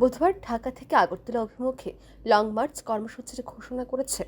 বুধবার ঢাকা থেকে আগরতলা অভিমুখে লং মার্চ কর্মসূচির ঘোষণা করেছে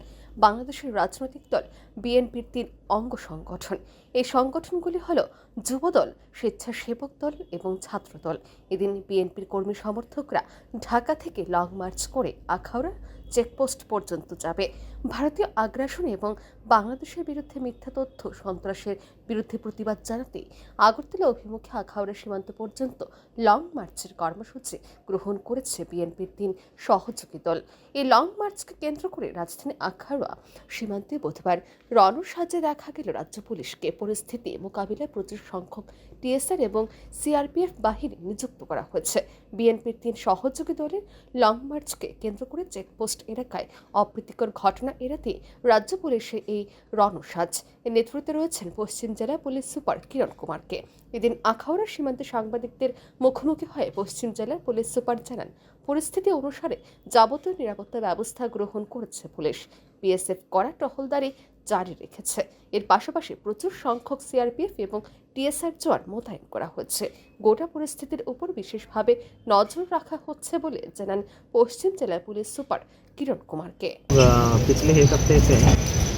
বাংলাদেশের রাজনৈতিক দল বিএনপির তিন অঙ্গ সংগঠন। এই সংগঠনগুলি হল যুবদল, স্বেচ্ছাসেবক দল এবং ছাত্রদল। এদিন বিএনপির কর্মী সমর্থকরা ঢাকা থেকে লং মার্চ করে আখাউড়া চেকপোস্ট পর্যন্ত যাবে। ভারতীয় আগ্রাসন এবং বাংলাদেশের বিরুদ্ধে মিথ্যা তথ্য, সন্ত্রাসের বিরুদ্ধে প্রতিবাদ জানাতে আগরতলা অভিমুখে আখাউড়া সীমান্ত পর্যন্ত লং মার্চের কর্মসূচি গ্রহণ করেছে বিএনপির তিন সহযোগী দল। এই লং মার্চকে কেন্দ্র করে রাজধানী আখাউড়া সীমান্তে বুধবার রণসাজে দেখা গেল রাজ্য পুলিশকে। পরিস্থিতি মোকাবিলায় প্রচুর সংখ্যক টিএসআর এবং সিআরপিএফ বাহিনী নিযুক্ত করা হয়েছে। বিএনপির তিন সহযোগী দলের লং মার্চকে কেন্দ্র করে চেকপোস্ট এলাকায় অপ্রীতিকর ঘটনা এড়াতে রাজ্য পুলিশের এই রণসাজ। এর নেতৃত্বে রয়েছেন পশ্চিম জেলা পুলিশ সুপার কিরণ কুমারকে। এদিন আখাউড়া সীমান্তে সাংবাদিকদের মুখোমুখি হয়ে পশ্চিম জেলার পুলিশ সুপার জানান, পরিস্থিতি অনুসারে যাবতীয় নিরাপত্তা ব্যবস্থা গ্রহণ করেছে পুলিশ। বিএসএফ করা টহলদারি জারি রেখেছে এর পাশাপাশি প্রচুর সংখ্যক সিআরপিএফ এবং টিএসআর জওয়ান মোতায়েন করা হচ্ছে গোটা পরিস্থিতির উপর বিশেষভাবে নজর রাখা হচ্ছে বলে জানান পশ্চিম জেলার পুলিশ সুপার কিরণ কুমারকে अ, पिछले एक हफ्ते से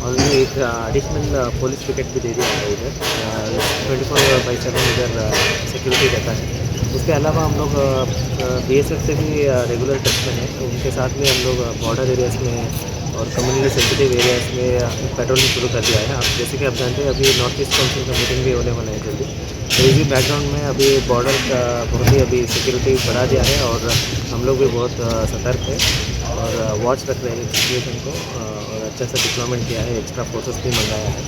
और ये एक एडिशनल पुलिस विकेट भी दे दिया है इधर ट्वेंटी फोर बाई सेवन इधर सिक्योरिटी रहता है उसके अलावा हम लोग बी एस एफ से भी रेगुलर टच में हैं तो उनके साथ में हम लोग बॉर्डर एरियाज में और कम्युनिटी सेंसिटिव एरियाज़ में पेट्रोलिंग शुरू कर दिया है। आप जैसे कि आप जानते हैं, अभी नॉर्थ ईस्ट काउंसिल का मीटिंग भी होने वाला है जल्दी। तो इसी बैकग्राउंड में अभी बॉर्डर का बहुत ही अभी सिक्योरिटी बढ़ा दिया है और हम लोग भी बहुत सतर्क है और वॉच रख रहे हैं सिचुएशन को और अच्छा सा डिप्लॉयमेंट किया है एक्स्ट्रा फोर्सेस भी मंगाया है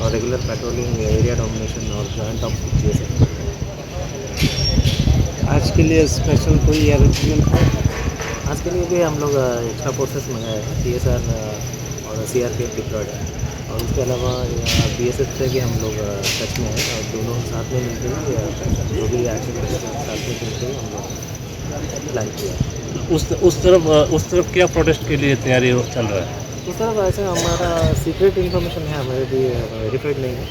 और रेगुलर पेट्रोलिंग एरिया डोमिनेशन और जॉइंट ऑफ़ सिचुएशन आज के लिए स्पेशल कोई अरेंजमेंट है आज के लिए भी हम लोग एक्स्ट्रा फोर्सेस मंगाए हैं। सी एस आर और C R P F deployed है। और उसके अलावा बी एस एफ़ से भी हम लोग टच में हैं। और दोनों साथ में मिलते ही जो भी एक्शन साथ में मिलते ही हम लोग प्लान किया है। उस उस तरफ़ उस तरफ़ क्या प्रोटेस्ट के लिए तैयारी चल रहा है? उस तरफ़ ऐसे हमारा सीक्रेट इन्फॉर्मेशन है हमारे भी वेरीफाइड नहीं है।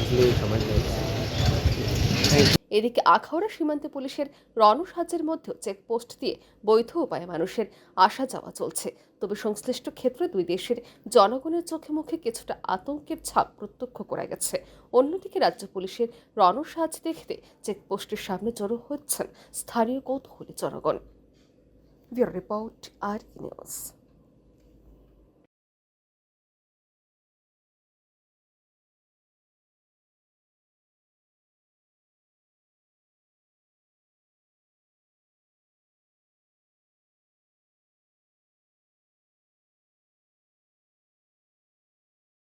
इसलिए समझ नहीं এদিকে আখাউড়া সীমান্তে পুলিশের রণসাজের মধ্যেও চেকপোস্ট দিয়ে বৈধ উপায়ে মানুষের আসা যাওয়া চলছে। তবে সংশ্লিষ্ট ক্ষেত্রে দুই দেশের জনগণের চোখে মুখে কিছুটা আতঙ্কের ছাপ প্রত্যক্ষ করা গেছে। অন্যদিকে রাজ্য পুলিশের রণসাজ দেখতে চেকপোস্টের সামনে জড়ো হচ্ছেন স্থানীয় কৌতূহলী জনগণ। রিপোর্ট আর নিউজ।